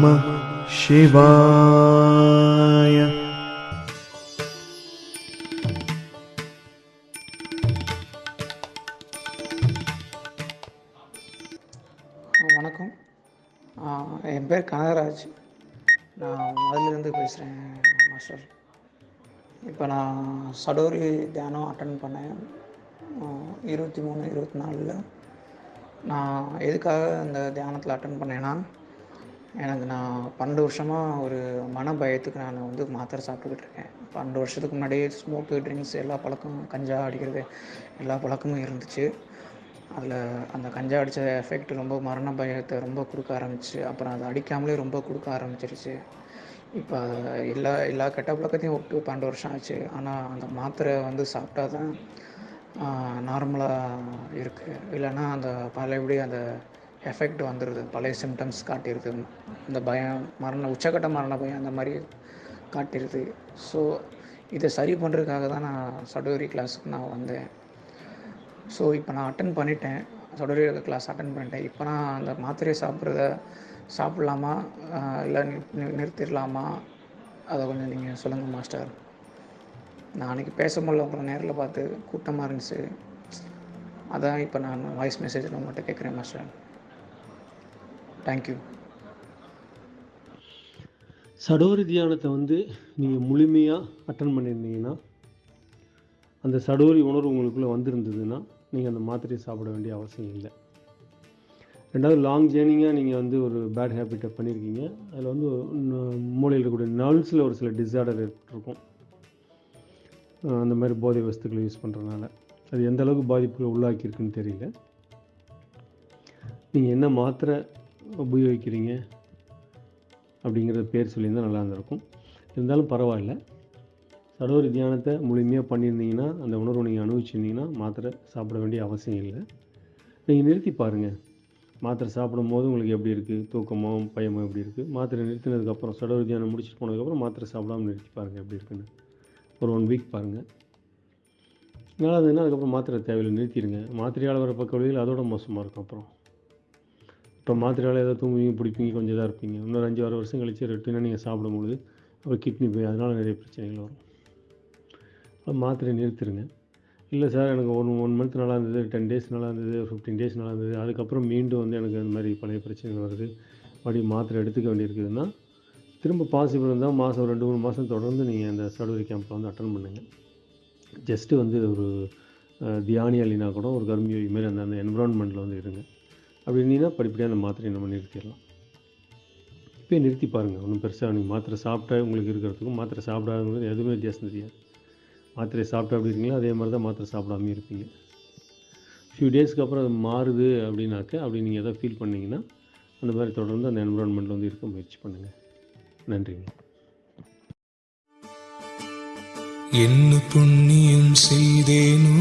நம சிவாய வணக்கம். என் பேர் கனகராஜ். நான் மதுலேருந்து பேசுகிறேன் மாஸ்டர். இப்போ நான் சடோரி தியானம் அட்டன் பண்ணேன். இருபத்தி மூணு இருபத்தி நாலில். நான் எதுக்காக இந்த தியானத்தில் அட்டன் பண்ணேன்னா எனக்கு நான் பன்னெண்டு வருஷமாக ஒரு மன பயத்துக்கு நான் வந்து மாத்திரை சாப்பிட்டுக்கிட்டு இருக்கேன். பன்னெண்டு வருஷத்துக்கு முன்னாடியே ஸ்மோக்கு ட்ரிங்க்ஸ் எல்லா பழக்கமும் கஞ்சா அடிக்கிறது எல்லா பழக்கமும் இருந்துச்சு. அதில் அந்த கஞ்சா அடித்த எஃபெக்ட் ரொம்ப மரண பயத்தை ரொம்ப கொடுக்க ஆரம்பிச்சு அப்புறம் அதை அடிக்காமலே ரொம்ப கொடுக்க ஆரம்பிச்சிருச்சு. இப்போ எல்லா எல்லா கெட்ட பழக்கத்தையும் விட்டு பன்னெண்டு வருஷம் ஆச்சு. ஆனால் அந்த மாத்திரை வந்து சாப்பிட்டா தான் நார்மலாக இருக்குது இல்லைன்னா அந்த பழையபடி அந்த எஃபெக்ட் வந்துடுது பழைய சிம்டம்ஸ் காட்டிடுது இந்த பயம் மரண உச்சக்கட்ட மரண பயம் அந்த மாதிரி காட்டிடுது ஸோ இதை சரி பண்ணுறதுக்காக தான் நான் சடோரி கிளாஸுக்கு நான் வந்தேன். ஸோ இப்போ நான் அட்டன் பண்ணிட்டேன். சடோரி கிளாஸ் அட்டன் பண்ணிட்டேன். இப்போ நான் அந்த மாத்திரையை சாப்பிட்றத சாப்பிட்லாமா? இல்லை நிறுத்திடலாமா? அதை கொஞ்சம் நீங்கள் சொல்லுங்கள் மாஸ்டர். நான் அன்றைக்கி பேச முடியல உங்களை நேரில் பார்த்து கூட்டமாக இருந்துச்சு. அதான் இப்போ நான் வாய்ஸ் மெசேஜில் உங்கள்கிட்ட கேட்குறேன் மாஸ்டர். தேங்க்யூ சடோரி தியானத்தை வந்து நீங்கள் முழுமையாக அட்டன் பண்ணியிருந்தீங்கன்னா அந்த சடோரி உணர்வு உங்களுக்குள்ளே வந்திருந்ததுன்னா நீங்கள் அந்த மாத்திரையை சாப்பிட வேண்டிய அவசியம் இல்லை. ரெண்டாவது லாங் ஜேர்னிங்காக நீங்கள் வந்து ஒரு பேட் ஹேபிட்டை பண்ணியிருக்கீங்க. அதில் வந்து மூளையில் இருக்கக்கூடிய நர்வ்ஸில் ஒரு சில டிஸார்டர் ஏற்பட்டிருக்கும். அந்த மாதிரி போதை வஸ்துக்களை யூஸ் பண்ணுறதுனால அது எந்த அளவுக்கு பாதிப்புகளை உள்ளாக்கியிருக்குன்னு தெரியல. நீங்கள் என்ன மாத்திரை உபயோகிக்கிறீங்க அப்படிங்கிறத பேர் சொல்லியிருந்தால் நல்லா இருந்திருக்கும். இருந்தாலும் பரவாயில்ல. சடோரி தியானத்தை முழுமையாக பண்ணியிருந்தீங்கன்னா அந்த உணர்வை நீங்கள் அனுபவிச்சிருந்தீங்கன்னா மாத்திரை சாப்பிட வேண்டிய அவசியம் இல்லை. நீங்கள் நிறுத்தி பாருங்கள் மாத்திரை சாப்பிடும் போது உங்களுக்கு எப்படி இருக்குது தூக்கமோ பயமோ எப்படி இருக்குது மாத்திரை நிறுத்தினதுக்கப்புறம் சடோரி தியானம் முடிச்சுட்டு போனதுக்கப்புறம் மாத்திரை சாப்பிடாம நிறுத்தி பாருங்கள் எப்படி இருக்குன்னு. ஒரு ஒன் வீக் பாருங்கள் நல்லா இருந்ததுன்னா அதுக்கப்புறம் மாத்திரை தேவையில்லை நிறுத்திடுங்க. மாத்திரையால் வர பக்க வழியில் அதோட மோசமாக இருக்கும் அப்புறம். இப்போ மாத்திரையால் ஏதாவது தூங்குவீங்க பிடிப்பீங்க கொஞ்சம் இதாக இருப்பீங்க. இன்னொரு அஞ்சு ஆறு வருஷம் கழிச்சு ரெட்டினாக நீங்கள் சாப்பிடும்பொழுது அப்புறம் கிட்னி போய் அதனால் நிறைய பிரச்சனைகள் வரும். அப்போ மாத்திரை நிறுத்திடுங்க இல்லை சார் எனக்கு ஒன் ஒன் மந்த் நல்லா இருந்தது டென் டேஸ் நல்லா இருந்தது ஃபிஃப்டீன் டேஸ் நல்லா இருந்தது அதுக்கப்புறம் மீண்டும் வந்து எனக்கு அந்த மாதிரி பழைய பிரச்சனைகள் வருது. மறுபடியும் மாத்திரை எடுத்துக்க வேண்டியிருக்குதுன்னா திரும்ப பாசிபிள் இருந்தால் மாதம் ரெண்டு மூணு மாதம் தொடர்ந்து நீங்கள் அந்த சடுவரி கேம்பில் வந்து அட்டன் பண்ணுங்கள் ஜஸ்ட்டு வந்து ஒரு தியானி அலினா கூட ஒரு கர்மியோகி மாரி அந்த அந்த என்விரான்மெண்ட்டில் வந்து இருங்க. அப்படி இருந்தீங்கன்னா படிப்படியாக அந்த மாத்திரையை நம்ம நிறுத்திடலாம். இப்போயே நிறுத்தி பாருங்கள் ஒன்றும் பெருசாக நீங்கள் மாத்திரை சாப்பிட்டா உங்களுக்கு இருக்கிறதுக்கும் மாத்திரை சாப்பிடாதவங்களுக்கு எதுவுமே வித்தியாசம் தெரியாது. மாத்திரை சாப்பிட்டா அப்படி இருக்கீங்களோ அதே மாதிரி தான் மாத்திரை சாப்பிடாம இருப்பீங்க. ஃபியூ டேஸ்க்கு அப்புறம் அது மாறுது அப்படின்னாக்க அப்படி நீங்கள் எதாவது ஃபீல் பண்ணிங்கன்னா அந்த மாதிரி தொடர்ந்து அந்த என்விரான்மெண்ட்டில் வந்து இருக்க முயற்சி பண்ணுங்கள் நன்றிங்க. என்ன புண்ணியம் செய்தேனோ